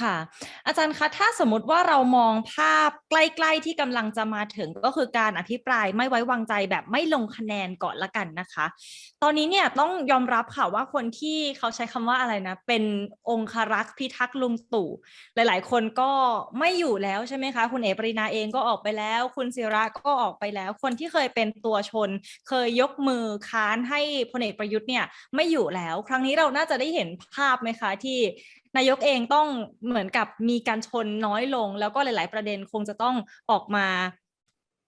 ค่ะ อาจารย์คะถ้าสมมติว่าเรามองภาพใกล้ๆที่กำลังจะมาถึงก็คือการอภิปรายไม่ไว้วางใจแบบไม่ลงคะแนนก่อนละกันนะคะ ตอนนี้เนี่ยต้องยอมรับค่ะว่าคนที่เขาใช้คำว่าอะไรนะ เป็นองครักษ์พิทักษ์ลุงตู่หลายๆ คนก็ไม่อยู่แล้วใช่ไหมคะ คุณเอปรินาเองก็ออกไปแล้ว คุณศิระก็ออกไปแล้ว คนที่เคยเป็นตัวชน เคยยกมือค้านให้พลเอกประยุทธ์เนี่ยไม่อยู่แล้ว ครั้งนี้เราน่าจะได้เห็นภาพไหมคะที่นายกเองต้องเหมือนกับมีการชนน้อยลง แล้วก็หลาย ๆ ประเด็นคงจะต้องออกมา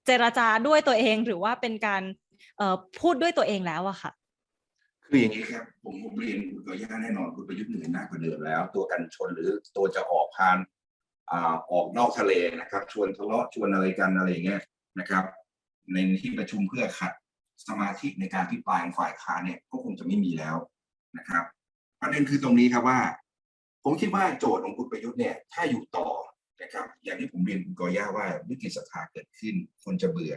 เจรจาด้วยตัวเองหรือว่าเป็นการพูดด้วยตัวเองแล้วอะค่ะ คืออย่างนี้ครับผมผมเรียนคุณก่อย่าแน่นอนคุณประยุทธ์เหนื่อยหน้ากว่าเดิมแล้ว ตัวกันชนหรือตัวจะออกพานอ่าออกนอกทะเลนะครับ ชวนทะเลาะชวนอะไรกันอะไรอย่างเงี้ยนะครับ ในที่ประชุมเพื่อขัดสมาธิในการพิปรายฝ่ายค้านเนี่ยก็คงจะไม่มีแล้วนะครับ ประเด็นคือตรงนี้ครับว่า ผมคิดว่าโจทย์ของคุณประยุทธ์เนี่ยถ้าอยู่ต่อนะครับ อย่างที่ผมเรียนคุณกอย่าว่าวิกฤตสภาเกิดขึ้น คนจะเบื่อ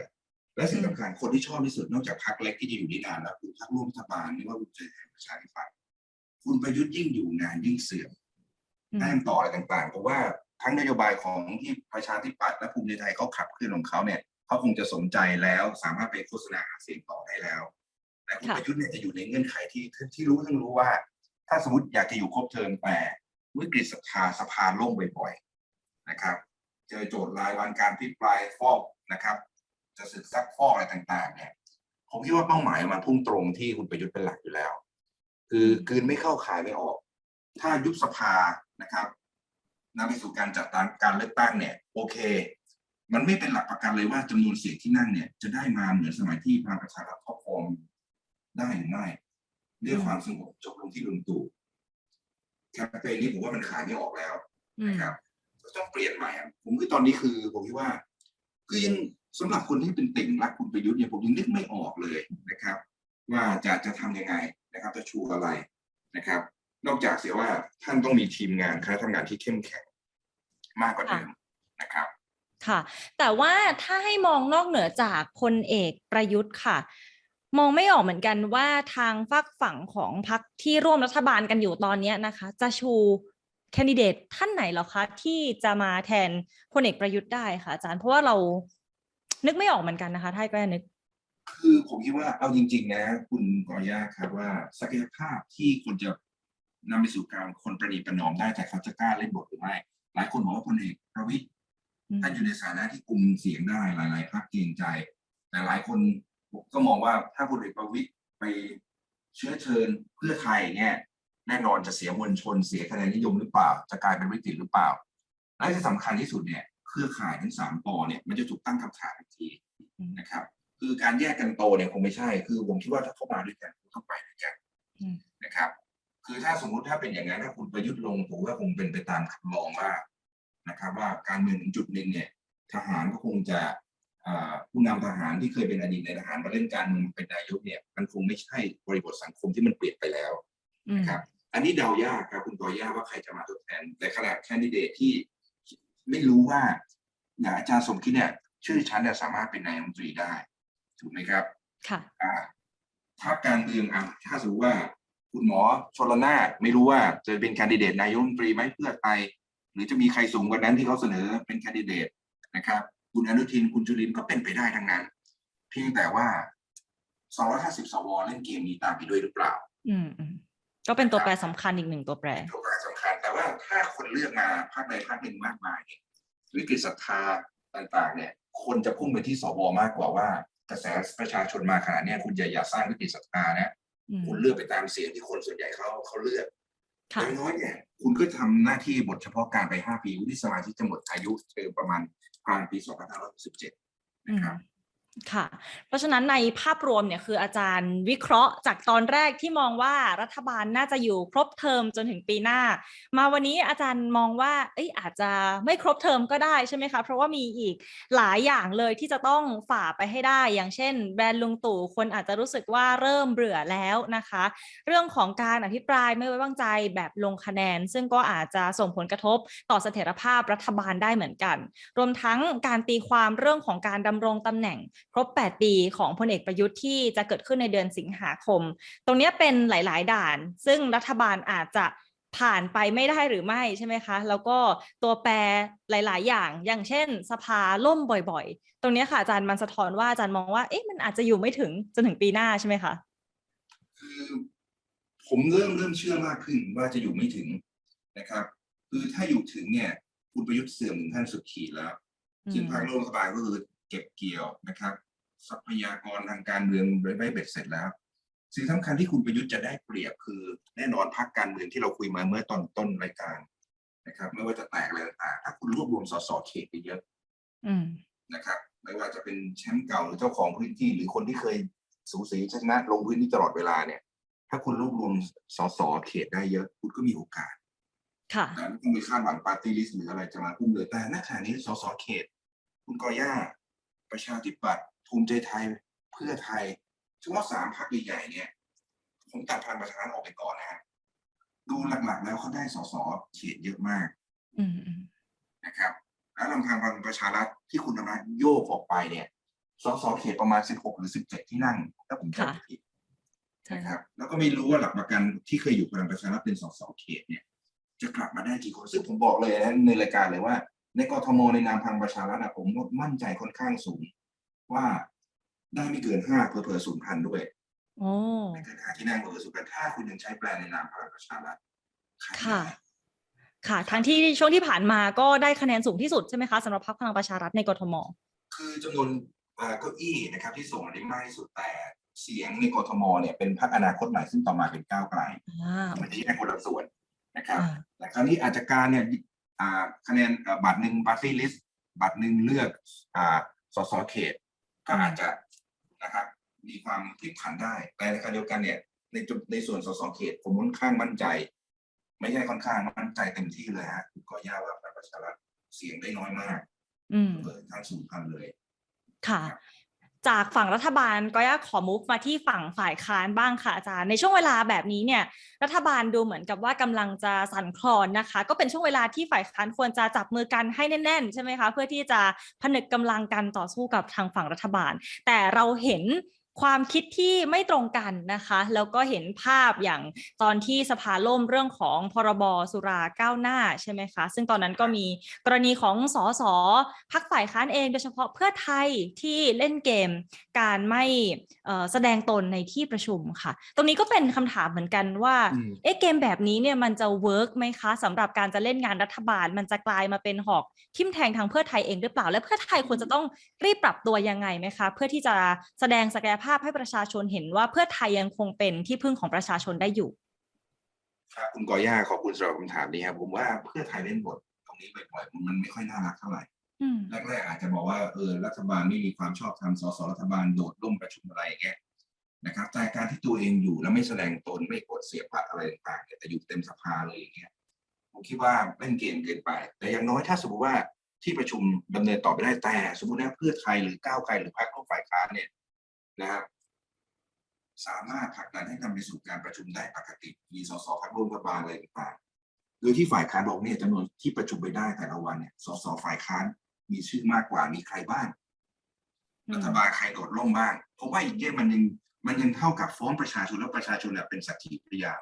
และสิ่งสำคัญคนที่ชอบที่สุดนอกจากพรรคเล็กที่จะอยู่ได้นานแล้วคือพรรคร่วมรัฐบาลไม่ว่าภูมิใจไทยประชาธิปัตย์คุณประยุทธ์ยิ่งอยู่นานยิ่งเสื่อมอืมแต้มต่ออะไรต่างๆเพราะว่าทั้งนโยบายของที่ประชาธิปัตย์และภูมิใจไทยเขาขับเคลื่อนของเขาเนี่ยเขาคงจะสนใจแล้วสามารถไปโฆษณาหาเสียงต่อได้แล้วแต่คุณค่ะประยุทธ์เนี่ยจะอยู่ในเงื่อนไขที่ที่รู้ทั้งรู้ว่า ถ้าสมมติอยากจะอยู่ครบเทอมแต่ วิกฤตสภาสภาล่มบ่อยๆนะครับ เจอโจทย์รายวันการพิปรายฟอกนะครับ จะสึกซักฟอกอะไรต่างๆเนี่ยผมคิดว่าเป้าหมายมันพุ่งตรงที่คุณประยุทธ์เป็นหลักอยู่แล้ว คือคืนไม่เข้าขายไม่ออก ถ้ายุบสภานะครับนำไปสู่การจัดการการเลือกตั้งเนี่ย โอเค มันไม่เป็นหลักประกันเลยว่าจำนวนเสียงที่นั่งเนี่ย จะได้มาเหมือนสมัยที่พลังประชารัฐครอบครองได้หรือไม่ด้วยความสงบจบลงที่ลุงตู่ แคมเปญนี้ผมว่ามันขายไม่ออกแล้วอืมนะครับก็ต้องเปลี่ยนใหม่อะผมคือตอนนี้คือผมคิดว่า คือยังสำหรับคนที่เป็นติ่งรักคุณประยุทธ์เนี่ยผมยังนึกไม่ออกเลยนะครับ ว่าจะจะทำยังไงนะครับ จะชูอะไรนะครับ นอกจากเสียว่าท่านต้องมีทีมงานคณะทำงานที่เข้มแข็งมากกว่าเดิมนะครับค่ะ แต่ว่าถ้าให้มองนอกเหนือจากพลเอกประยุทธ์ค่ะ มองไม่ออกเหมือนกันว่าทางฝักฝั่งของพรรคที่ร่วมรัฐบาลกันอยู่ตอนนี้นะคะ จะชูแคนดิเดตท่านไหนเหรอคะ ที่จะมาแทนพลเอกประยุทธ์ได้ค่ะอาจารย์เพราะว่าเรานึกไม่ออกเหมือนกันนะคะถ้าให้ก็นึก คือผมคิดว่าเอาจริง ๆ นะ คุณกอย่าครับว่าศักยภาพที่คนจะนำไปสู่การคนประนีประนอมได้แต่เขาจะกล้าเล่นบทหรือไม่หลายคนบอกว่าพลเอกประวิตยอืมท่านอยู่ในฐานะที่กลุ่มเสียงได้หลาย ๆพรรคเกรงใจ แต่หลายคน ก็มองว่าถ้าพลเอกประวิตยไปเชื้อเชิญเพื่อไทยเนี่ยแน่นอนจะเสียมวลชนเสียคะแนนนิยมหรือเปล่า จะกลายเป็นวิกฤตหรือเปล่า และที่สำคัญที่สุดเนี่ยเครือข่ายทั้งสามปอเนี่ยมันจะถูกตั้งคำถามอีกทีนะครับ คือการแยกกันโตเนี่ยคงไม่ใช่ คือผมคิดว่าถ้าเข้ามาด้วยกันต้องไปด้วยกันนะครับ คือถ้าสมมุติถ้าเป็นอย่างนั้นถ้าคุณประยุทธ์ลงผมว่าคงเป็นไปตามคำลองว่านะครับ ว่าการเมืองถึงจุดหนึ่งเนี่ย ทหารก็คงจะ ผู้นำทหารที่เคยเป็นอดีตในทหารมาเล่นการเมืองเป็นนายกเนี่ย มันคงไม่ใช่บริบทสังคมที่มันเปลี่ยนไปแล้วอืมนะครับ อันนี้เดายากครับคุณกอย่าว่าใครจะมาทดแทนแต่ขนาดแคนดิเดตที่ไม่รู้ว่าอย่างอาจารย์สมคิดเนี่ย ชื่อฉันเนี่ยสามารถเป็นนายกรัฐมนตรีได้ ถูกไหมครับ ค่ะอ่าถ้าการเมืองอะถ้าสมมติว่าคุณหมอชลนานไม่รู้ว่าจะเป็นแคนดิเดตนายกรัฐมนตรีไหมเพื่อไทยหรือจะมีใครสูงกว่านั้นที่เขาเสนอเป็นแคนดิเดตนะครับ คุณอนุทินคุณจุลินทร์ก็เป็นไปได้ทั้งนั้น เพียงแต่ว่า 250 สวเล่นเกมนี้ตามไปด้วยหรือเปล่า อืมอืมก็เป็นตัวแปรสำคัญอีกหนึ่งตัวแปรตัวการสำคัญ แต่ว่าถ้าคนเลือกมาพรรคใดพรรคหนึ่งมากมายเนี่ยวิกฤตศรัทธาต่าง ๆ เนี่ย คนจะพุ่งไปที่สวมากกว่าว่ากระแสประชาชนมาขนาดเนี้ยคุณอย่าอย่าสร้างวิกฤตศรัทธานะอืมคุณเลือกไปตามเสียงที่คนส่วนใหญ่เขาเขาเลือก อค่ะย่างน้อยเนี่ยคุณก็ทำหน้าที่บทเฉพาะการไป 5 ปีวุฒิสมาชิกจะหมดอายุเทอมประมาณกลางปี 2567นะครับ ค่ะ เพราะฉะนั้นในภาพรวมเนี่ยคืออาจารย์วิเคราะห์จากตอนแรกที่มองว่ารัฐบาลน่าจะอยู่ครบเทอมจนถึงปีหน้า มาวันนี้อาจารย์มองว่าเอ้ยอาจจะไม่ครบเทอมก็ได้ใช่ไหมคะเพราะว่ามีอีกหลายอย่างเลยที่จะต้องฝ่าไปให้ได้ อย่างเช่น แบรนด์ลุงตู่คนอาจจะรู้สึกว่าเริ่มเบื่อแล้วนะคะ เรื่องของการอภิปรายไม่ไว้วางใจแบบลงคะแนน ซึ่งก็อาจจะส่งผลกระทบต่อเสถียรภาพรัฐบาลได้เหมือนกัน รวมทั้งการตีความเรื่องของการดำรงตำแหน่งครบ 8 ปีของพลเอกประยุทธ์ที่จะเกิดขึ้นในเดือนสิงหาคม ตรงเนี้ยเป็นหลาย ๆ ด่าน ซึ่งรัฐบาลอาจจะผ่านไปไม่ได้หรือไม่ใช่ไหมคะ แล้วก็ตัวแปรหลาย ๆ อย่าง อย่างเช่น สภาล่มบ่อย ๆ ตรงเนี้ยค่ะอาจารย์มันสะท้อนว่าอาจารย์มองว่าเอ๊ะมันอาจจะอยู่ไม่ถึงจนถึงปีหน้าใช่ไหมคะคือผมเริ่มเริ่มเชื่อมากขึ้นว่าจะอยู่ไม่ถึงนะครับ คือถ้าอยู่ถึงเนี่ยคุณประยุทธ์เสื่อมถึงขั้นสุดขีดแล้วอืมซึ่งภาครัฐบาลก็คือ เก็บเกี่ยวนะครับ ทรัพยากรทางการเมืองไว้ไม่เบ็ดเสร็จแล้ว สิ่งสำคัญที่คุณประยุทธ์จะได้เปรียบคือ แน่นอนพรรคการเมืองที่เราคุยมาเมื่อตอนต้นรายการนะครับ ไม่ว่าจะแตกอะไรต่างๆถ้าคุณรวบรวมสสเขตไปเยอะอืมนะครับไม่ว่าจะเป็นแชมป์เก่าหรือเจ้าของพื้นที่หรือคนที่เคยสูสีชนะลงพื้นที่ตลอดเวลาเนี่ย ถ้าคุณรวบรวมสสเขตได้เยอะ คุณก็มีโอกาสค่ะแต่ไม่ต้องไปคาดหวังปาร์ตี้ลิสต์หรืออะไรจะมาพุ่มเลยแต่ณขณะนี้สสเขต คุณกอย่า ประชาธิปัตย์ภูมิใจไทยเพื่อไทยเฉพาะสามพรรคใหญ่ๆเนี่ย ผมตัดพลังประชารัฐออกไปก่อนนะฮะดูหลักๆแล้วเขาได้สสเขตเยอะมากอืมอืมนะครับ แล้วลำพังพลังประชารัฐที่คุณธรรมนัฐโยกออกไปเนี่ยสสเขตประมาณ16หรือ17ที่นั่งถ้าผมจำไม่ผิดใช่นะครับ แล้วก็ไม่รู้ว่าหลักประกันที่เคยอยู่พลังประชารัฐเป็นสสเขตเนี่ย จะกลับมาได้กี่คนซึ่งผมบอกเลยนะในรายการเลยว่า ในกทมในนามพลังประชารัฐอะผมมั่นใจค่อนข้างสูง ว่าได้ไม่เกินห้าเผื่อๆศูนย์พันด้วยโอ้ไม่เกินห้าที่นั่งเผื่อศูนย์พันถ้าคุณยังใช้แปลในนามพลังประชารัฐขายไม่ค่ะได้ค่ะทั้งที่ช่วงที่ผ่านมาก็ได้คะแนนสูงที่สุดใช่ไหมคะสำหรับพรรคพลังประชารัฐในกทม คือจำนวนเอ่อเก้าอี้นะครับ ที่ส่งอันนี้มากที่สุดแต่เสียงในกทมเนี่ยเป็นพรรคอนาคตใหม่ซึ่งต่อมาเป็นก้าวไกลอ่ามันจะแยกคนละส่วนนะครับอ่าแต่คราวนี้อาจจะการเนี่ยอ่า คะแนนเอ่อบัตรหนึ่งบัตรลิสต์บัตรหนึ่งเลือกอ่าสสเขตก็อาจจะนะครับมีความพลิกผันได้แต่ในขณะเดียวกันเนี่ยในจุดในส่วนสสเขตผมค่อนข้างมั่นใจ ไม่ใช่ค่อนข้างมั่นใจเต็มที่เลยฮะคุณกอย่าว่าพรรคประชารัฐเสียงได้น้อยมากอืมเปิดทางสูงพันเลย ค่ะ จากฝั่งรัฐบาลก็อยากขอมุกมาที่ฝั่งฝ่ายค้านบ้างค่ะอาจารย์ในช่วงเวลาแบบนี้เนี่ยรัฐบาลดูเหมือนกับว่ากำลังจะสั่นคลอนนะคะ ก็เป็นช่วงเวลาที่ฝ่ายค้านควรจะจับมือกันให้แน่นๆใช่ไหมคะเพื่อที่จะผนึกกำลังกันต่อสู้กับทางฝั่งรัฐบาล แต่เราเห็น ความคิดที่ไม่ตรงกันนะคะ แล้วก็เห็นภาพอย่างตอนที่สภาล่มเรื่องของพรบสุราก้าวหน้าใช่ไหมคะ ซึ่งตอนนั้นก็มีกรณีของสสพักฝ่ายค้านเองโดยเฉพาะเพื่อไทยที่เล่นเกม การไม่เอ่อแสดงตนในที่ประชุมค่ะ ตรงนี้ก็เป็นคำถามเหมือนกันว่าอืมเอ๊ะเกมแบบนี้เนี่ยมันจะเวิร์กไหมคะสำหรับการจะเล่นงานรัฐบาล มันจะกลายมาเป็นหอกทิ่มแทงทางเพื่อไทยเองหรือเปล่า และเพื่อไทยควรจะต้องรีบปรับตัวยังไงไหมคะ เพื่อที่จะแสดงศักยภาพให้ประชาชนเห็นว่าเพื่อไทยยังคงเป็นที่พึ่งของประชาชนได้อยู่ครับคุณกอย่าขอบคุณสำหรับคำถามนี้ครับผมว่าเพื่อไทยเล่นบทตรงนี้บ่อยๆมันไม่ค่อยน่ารักเท่าไหร่แรกๆอาจจะบอกว่าเออรัฐบาลไม่มีความชอบธรรมสสรัฐบาลโดดร่มประชุมอะไรอย่างเงี้ยนะครับแต่การที่ตัวเองอยู่แล้วไม่แสดงตนไม่กดเสียบัตรอะไรต่างๆแต่อยู่เต็มสภาเลยอย่างเงี้ยผมคิดว่าเล่นเกมเกินไป แต่อย่างน้อยถ้าสมมติว่าที่ประชุมดำเนินต่อไปได้แต่สมมติว่าเพื่อไทยหรือก้าวไกลหรือพรรคร่วมฝ่ายค้านเนี่ย นะครับ สามารถผลักดันให้นำไปสู่การประชุมได้ปกติ มีสสพรรคร่วมรัฐบาลอะไรต่างๆโดยที่ฝ่ายค้านบอกเนี่ยจำนวนที่ประชุมไปได้แต่ละวันเนี่ยสสฝ่ายค้านมีชื่อมากกว่ามีใครบ้างอืมรัฐบาลใครโดดร่มบ้าง เพราะว่าอย่างเงี้ยมันยังมันยังเท่ากับฟ้องประชาชนแล้วประชาชนเนี่ยเป็นสักขีพยาน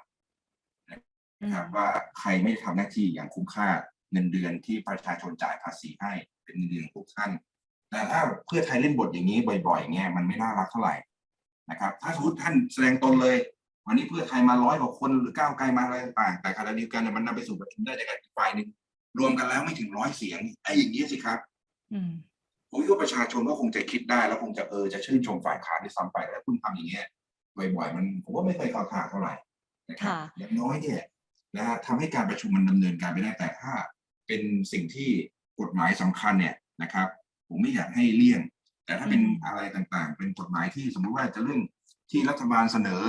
นะครับว่าใครไม่ทำหน้าที่อย่างคุ้มค่าเงินเดือนที่ประชาชนจ่ายภาษีให้เป็นเงินเดือนของทุกท่าน แต่ถ้าเพื่อไทยเล่นบทอย่างนี้บ่อยๆเงี้ยมันไม่น่ารักเท่าไหร่นะครับ ถ้าสมมติท่านแสดงตนเลย วันนี้เพื่อไทยมาร้อยกว่าคนหรือก้าวไกลมาอะไรต่างๆแต่ขณะเดียวกันเนี่ยมันนำไปสู่ประชุมได้จากการอีกฝ่ายหนึ่งรวมกันแล้วไม่ถึงร้อยเสียงไอ้อย่างนี้ยสิครับอืมผมคิดว่าประชาชนก็คงจะคิดได้แล้วคงจะเออจะชื่นชมฝ่ายค้านที่ซ้ำไปแล้วคุณทำอย่างเงี้ยบ่อยๆมันผมว่าไม่เคยเข้าท่าเท่าไหร่นะครับค่ะอย่างน้อยเนี่ยนะฮะทำให้การประชุมมันดำเนินการไปได้แต่ถ้า เป็นสิ่งที่กฎหมายสำคัญเนี่ยนะครับ ผมไม่อยากให้เลี่ยง แต่ถ้าเป็นอืมอะไรต่างๆ เป็นกฎหมายที่สมมุติว่าจะเรื่องที่รัฐบาลเสนอ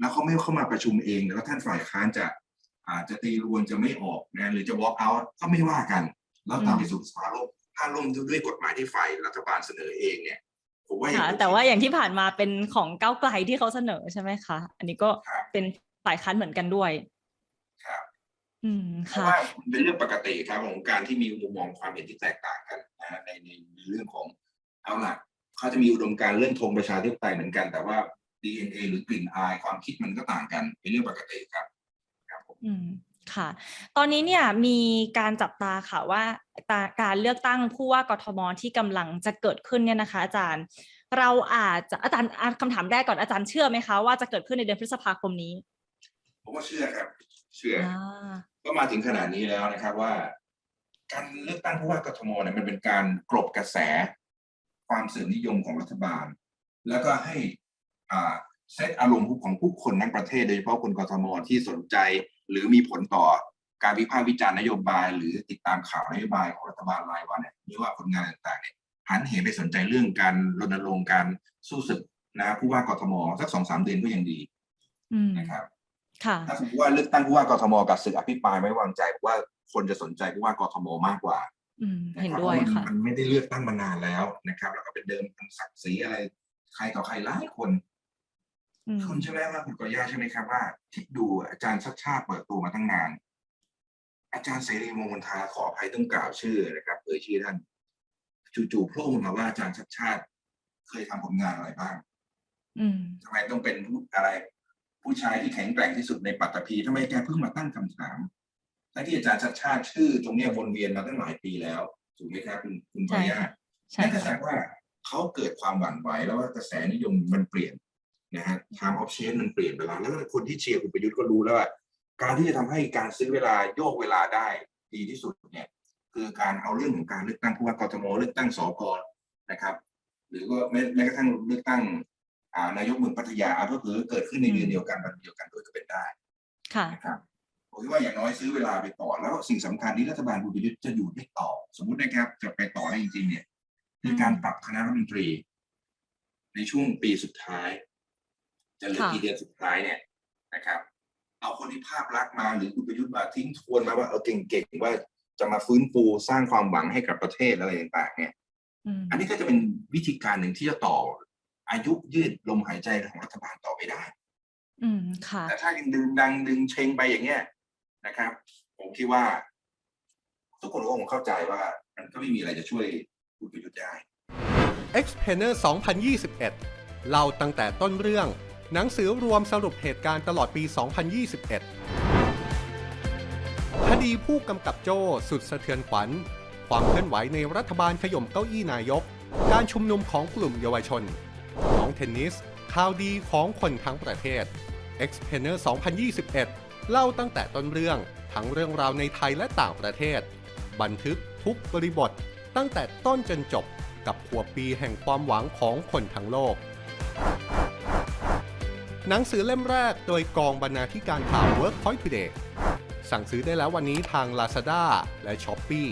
แล้วเขาไม่เข้ามาประชุมเองแล้วท่านฝ่ายค้านจะอาจจะตีรวนจะไม่ออกนะหรือจะ walk out ก็ไม่ว่ากัน แล้วตามไปสู่สภาล่มถ้าล่มด้วยกฎหมายที่ฝ่ายรัฐบาลเสนอเองเนี่ยผมว่าค่ะโอเคแต่ว่าอย่างที่ผ่านมาเป็นของก้าวไกลที่เขาเสนอใช่ไหมคะ อันนี้ก็ครับเป็นฝ่ายค้านเหมือนกันด้วยครับ อืมเพราะค่ะ ว่าเป็นเรื่องปกติครับของการที่มีมุมมองความเห็นที่แตกต่างกันนะฮะในในในเรื่องของเอาล่ะเขาจะมีอุดมการณ์เรื่องธงประชาธิปไตยเหมือนกัน แต่ว่า DNA หรือกลิ่นอายความคิดมันก็ต่างกันเป็นเรื่องปกติครับครับผม อืมค่ะ ตอนนี้เนี่ยมีการจับตาค่ะว่าตาการเลือกตั้งผู้ว่ากทมที่กำลังจะเกิดขึ้นเนี่ยนะคะ อาจารย์ เราอาจจะอาจารย์อะคำถามแรกก่อนอาจารย์เชื่อไหมคะว่าจะเกิดขึ้นในเดือนพฤษภาคมนี้ ผมว่าเชื่อครับ เชื่ออ่าก็มาถึงขนาดนี้แล้วนะครับว่า การเลือกตั้งผู้ว่ากทมเนี่ยมันเป็นการกลบกระแส ความเสื่อมนิยมของรัฐบาล แล้วก็ให้อ่าเซตอารมณ์ของผู้คนทั้งประเทศโดยเฉพาะคนกทมที่สนใจ หรือมีผลต่อการวิพากษ์วิจารณ์นโยบาย หรือติดตามข่าวนโยบายของรัฐบาลรายวันเนี่ยหรือว่าผลงานต่างๆเนี่ยหันเหไปสนใจเรื่องการรณรงค์การสู้ศึกนะผู้ว่ากทมสักสองสามเดือนก็ยังดีอืมนะครับ ค่ะถ้าสมมติว่าเลือกตั้งผู้ว่ากทมกับศึกอภิปรายไม่วางใจผมว่าคนจะสนใจผู้ว่ากทมมากกว่าอืมะครับเห็นด้วยพราค่ะมันมันไม่ได้เลือกตั้งมานานแล้วนะครับ แล้วก็เป็นเดิมพันศักดิ์ศรีอะไร ใครต่อใครหลายคนอืมคุณใช่ไหมว่าคุณกอย่าใช่ไหมครับว่าคิดดูอาจารย์ชัดชาติเปิดตัวมาตั้งนาน อาจารย์เสรีมงคลทาขออภัยต้องกล่าวชื่อนะครับเอ่ยชื่อท่านจู่ๆโผล่มาว่าอาจารย์ชัดชาติ เคยทำผลงานอะไรบ้างอืมทำไมต้องเป็นผู้อะไร ผู้ชายที่แข็งแกร่งที่สุดในปัตตภีทำไมแกเพิ่งมาตั้งคำถามทั้งที่อาจารย์ชัดชาติชื่อ ตรงเนี้ยวนเวียนมาตั้งหลายปีแล้วถูกไหมครับคุณคุณใช่ปริยาค่ะใช่นั่นก็แสดค่ะงว่าเขาเกิดความหวั่นไหวแล้วว่ากระแสนิยมมันเปลี่ยนนะฮะ time of change มันเปลี่ยนไปแล้วแล้วคนที่เชียร์คุณประยุทธ์ก็รู้แล้วว่าการที่จะทำให้การซื้อเวลาโยกเวลาได้ดีที่สุดเนี่ยคือการเอาเรื่องของการเลือกตั้งผู้ว่ากทมเลือกตั้งสกนะครับ หรือว่าแม้แม้กระทั่งเลือกตั้งอ่า นายกเมืองพัทยาก็คือเกิดขึ้นในเดือนเดียวกันวันเดียวกันโดยก็เป็นได้ค่ะนะครับผมคิดว่าอย่างน้อยซื้อเวลาไปต่อ แล้วสิ่งสำคัญที่รัฐบาลคุณประยุทธ์จะอยู่ได้ต่อ สมมุตินะครับจะไปต่อได้จริงๆเนี่ยคือการปรับคณะรัฐมนตรี ในช่วงปีสุดท้าย จะเหลือค่ะกี่เดือนสุดท้ายเนี่ยนะครับ เอาคนที่ภาพลักษณ์มาหรือคุณประยุทธ์มาทิ้งทวนมาว่าเออเก่งๆว่าจะมาฟื้นฟูสร้างความหวังให้กับประเทศอะไรต่างๆเนี่ยอืมอันนี้ก็จะเป็นวิธีการหนึ่งที่จะต่อ อายุยืดลมหายใจของรัฐบาลต่อไปได้ อืมค่ะแต่ถ้ายังดึงดังดึงเชงไปอย่างเงี้ยนะครับ ผมคิดว่า ทุกคนก็คงเข้าใจว่า มันก็ไม่มีอะไรจะช่วยคุณประยุทธ์ได้ Expander 2021 เล่าตั้งแต่ต้นเรื่อง หนังสือรวมสรุปเหตุการณ์ตลอดปี 2021 คดีผู้กำกับโจ้สุดสะเทือนขวัญ ความเคลื่อนไหวในรัฐบาลขย่มเก้าอี้นายก การชุมนุมของกลุ่มเยาวชน น้องเทนนิสข่าวดีของคนทั้งประเทศ e x p a n e r 2021 เล่าตั้งแต่ต้นเรื่องทั้งเรื่องราวในไทยและต่างประเทศ บันทึกทุกบริบท ตั้งแต่ต้นจนจบกับขวบปีแห่งความหวังของคนทั้งโลก หนังสือเล่มแรกโดยกองบรรณาธิการข่าว Workpoint Today สั่งซื้อได้แล้ววันนี้ทาง Lazada และ Shopee